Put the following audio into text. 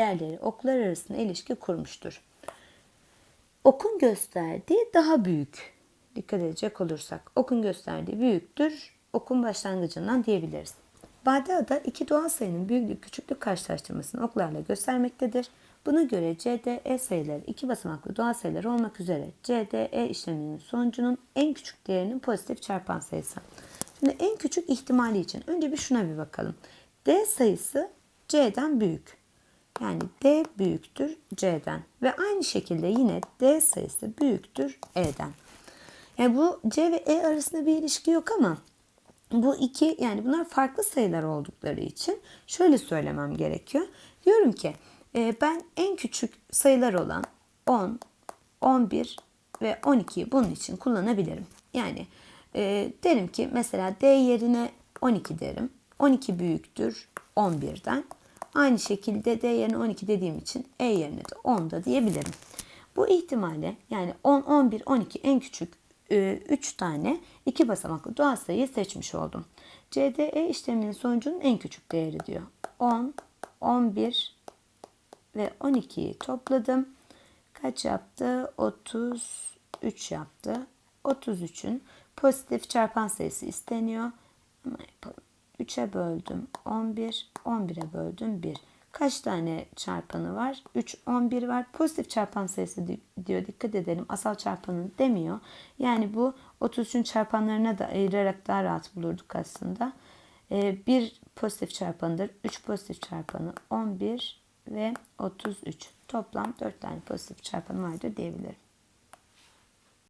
değerleri oklar arasında ilişki kurmuştur. Okun gösterdiği daha büyük. Dikkat edecek olursak okun gösterdiği büyüktür. Okun başlangıcından diyebiliriz. Bade ada iki doğal sayının büyüklük küçüklük karşılaştırmasını oklarla göstermektedir. Buna göre CDE sayıları iki basamaklı doğal sayılar olmak üzere CDE işleminin sonucunun en küçük değerinin pozitif çarpan sayısı. Şimdi en küçük ihtimali için önce bir şuna bir bakalım. D sayısı C'den büyük. Yani D büyüktür C'den ve aynı şekilde yine D sayısı büyüktür E'den. Yani bu C ve E arasında bir ilişki yok ama bu iki yani bunlar farklı sayılar oldukları için şöyle söylemem gerekiyor. Diyorum ki e, ben en küçük sayılar olan 10, 11 ve 12'yi bunun için kullanabilirim. Yani e, derim ki mesela D yerine 12 derim. 12 büyüktür 11'den. Aynı şekilde D yerine 12 dediğim için E yerine de 10 da diyebilirim. Bu ihtimalle yani 10, 11, 12 en küçük 3 tane iki basamaklı doğal sayıyı seçmiş oldum. CDE işleminin sonucunun en küçük değeri diyor. 10, 11 ve 12'yi topladım. Kaç yaptı? 33 yaptı. 33'ün pozitif çarpan sayısı isteniyor. Hemen yapalım. 3'e böldüm 11, 11'e böldüm 1. Kaç tane çarpanı var? 3, 11 var. Pozitif çarpan sayısı diyor. Dikkat edelim. Asal çarpanı demiyor. Yani bu 33'ün çarpanlarına da ayırarak daha rahat bulurduk aslında. Ee, bir pozitif çarpanıdır. 3 pozitif çarpanı 11 ve 33. Toplam 4 tane pozitif çarpanı vardır diyebilirim.